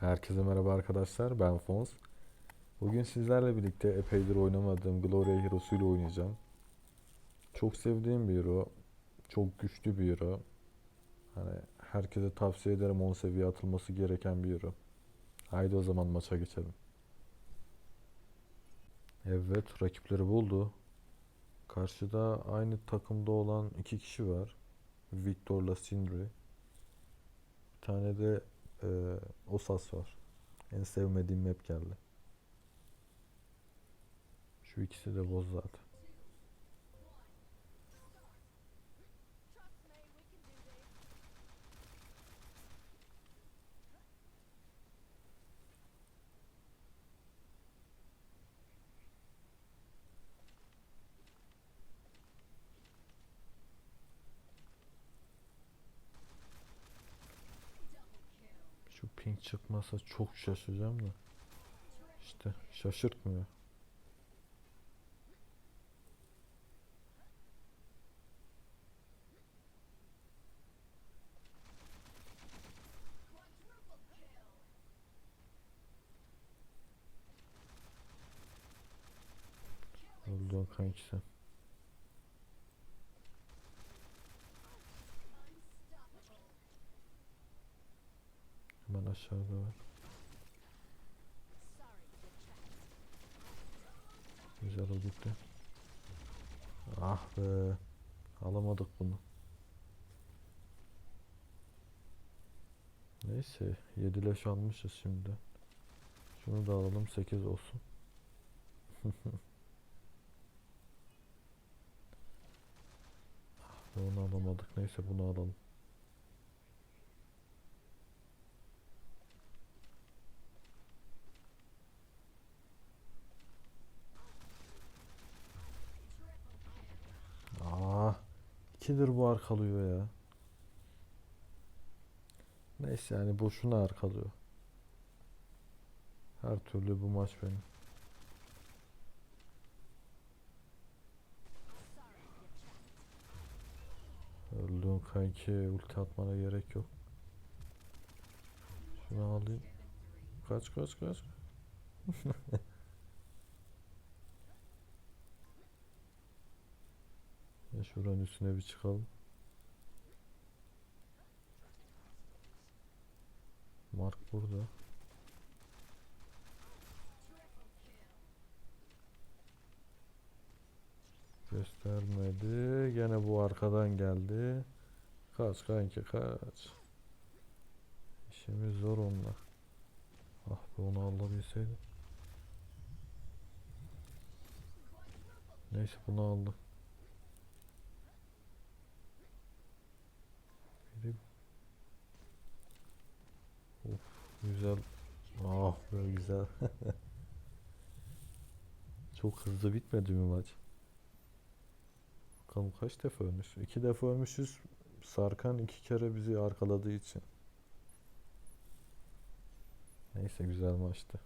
Herkese merhaba arkadaşlar, ben Fons. Bugün sizlerle birlikte epeydir oynamadığım Gloria Hero'su ile oynayacağım. Çok sevdiğim bir hero, çok güçlü bir hero. Hani herkese tavsiye ederim 10 seviye atılması gereken bir hero. Haydi o zaman maça geçelim. Evet, rakipleri buldu. Karşıda aynı takımda olan iki kişi var. Victor'la Sindri. Bir tane de e, Osas var. En sevmediğim map geldi. Şu ikisi de boz zaten. Şu ping çıkmasa çok şaşıracağım da. İşte şaşırtmıyor. Öldü kanki sen. Hemen aşağıda var. Güzel o gitti. Ah be. Alamadık bunu. Neyse 7 leş almışız şimdi. Şunu da alalım 8 olsun. Ah be, Onu alamadık. Neyse bunu alalım. İkidir bu arkalıyor ya. Neyse yani boşuna arkalıyor. Her türlü bu maç benim. Öldün kanki ulti atmana gerek yok. Şunu alayım. Kaç kaç kaç. Ya şuranın üstüne bir çıkalım. Mark burada. Göstermedi. Gene bu arkadan geldi. Kaç kanki kaç. İşimiz zor onunla. Ah be onu alabilseydim. Neyse bunu aldım. Güzel. Ah be güzel. Çok hızlı bitmedi mi maç? Bakalım kaç defa ölmüş? İki defa ölmüşüz. Sarkan iki kere bizi arkaladığı için. Neyse güzel maçtı.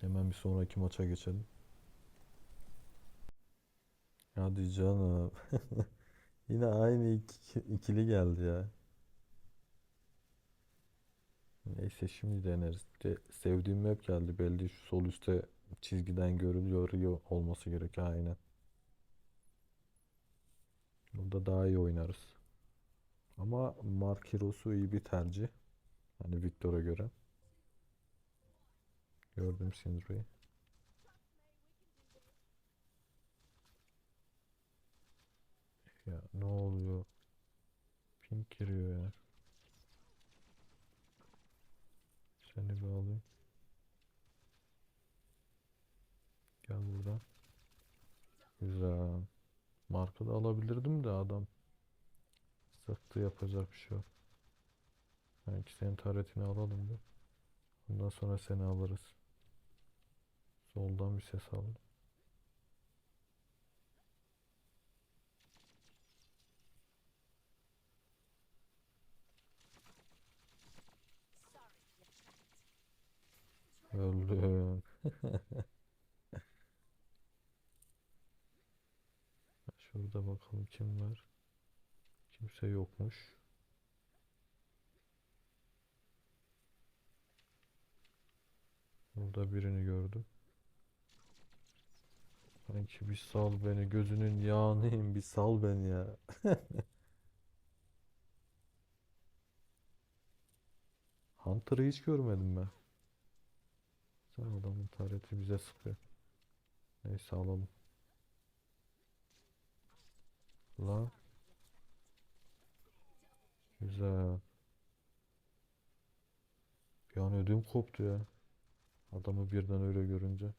Hemen bir sonraki maça geçelim. Hadi canım. Yine aynı iki- ikili geldi ya. Neyse şimdi deneriz. De sevdiğim map geldi belli şu sol üstte çizgiden görülüyor yo- olması gerekiyor aynen. Burada daha iyi oynarız. Ama Mark Hero'su iyi bir tercih. Hani Victor'a göre. Gördüm Syndra'yı. Ya ne oluyor? Pink giriyor ya. Seni bir alayım. Gel buradan. Güzel. Markı da alabilirdim de adam. Sıktı yapacak bir şey yok. Belki senin taretini alalım bir. Ondan sonra seni alırız. Soldan bir ses aldım. Öldüm. Şurada bakalım. Kim var? Kimse yokmuş. Burada birini gördüm. Sanki bir sal beni gözünün yağınıyım bir sal beni ya. Hunter'ı hiç görmedim ben. Sen adamın tareti bize sıkıyor. Neyse alalım. La. Güzel. Bir an ödüm koptu ya. Adamı birden öyle görünce.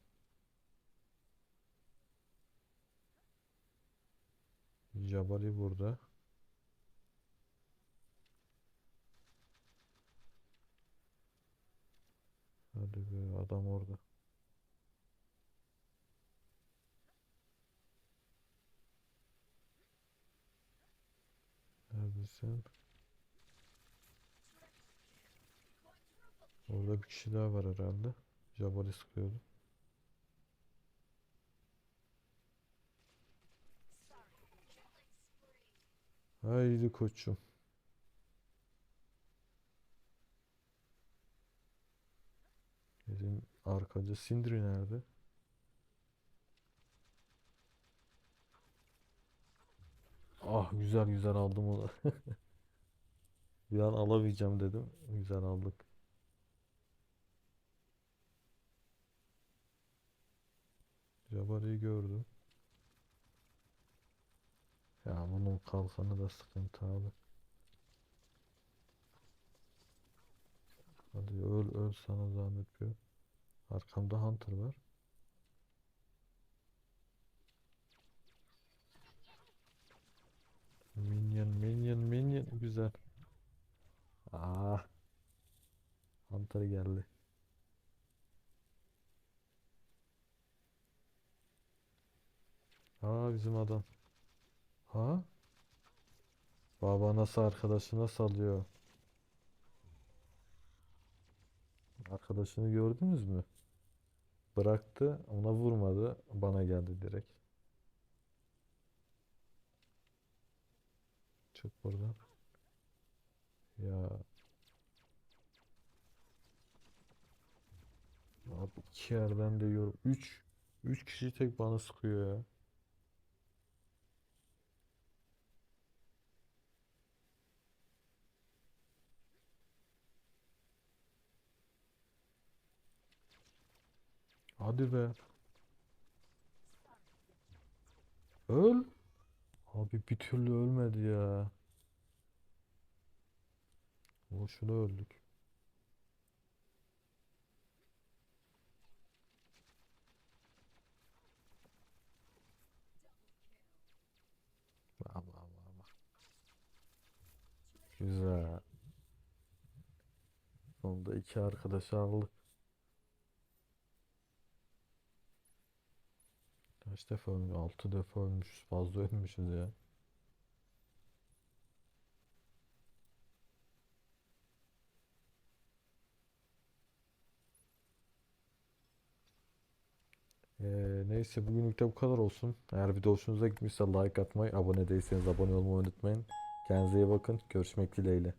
Jabari burada. Hadi be adam orada. Neredesin? Orada bir kişi daha var herhalde. Jabari sıkıyordu. Haydi koçum. Bizim arkacı Sindri nerede? Ah güzel güzel aldım onu. Bir an alamayacağım dedim. Güzel aldık. Jabari'yi gördüm. Ya bunun kalkanı da sıkıntı abi. Hadi öl öl sana zahmet bir. Arkamda Hunter var. Minion minion minion güzel. Ah. Hunter geldi. Aa bizim adam. Ha? Baba nasıl arkadaşına salıyor? Arkadaşını gördünüz mü? Bıraktı, ona vurmadı, bana geldi direkt. Çık buradan. Ya. Abi iki yerden de yor. Üç. Üç kişi tek bana sıkıyor ya. Hadi be. Öl. Abi bir türlü ölmedi ya. Boşuna öldük. Bak bak bak. Güzel. Sonunda iki arkadaşı aldık. Kaç defa ölmüş? Altı defa ölmüşüz. Fazla ölmüşüz ya. Ee, neyse bugünlük de bu kadar olsun. Eğer video hoşunuza gitmişse like atmayı, abone değilseniz abone olmayı unutmayın. Kendinize iyi bakın. Görüşmek dileğiyle.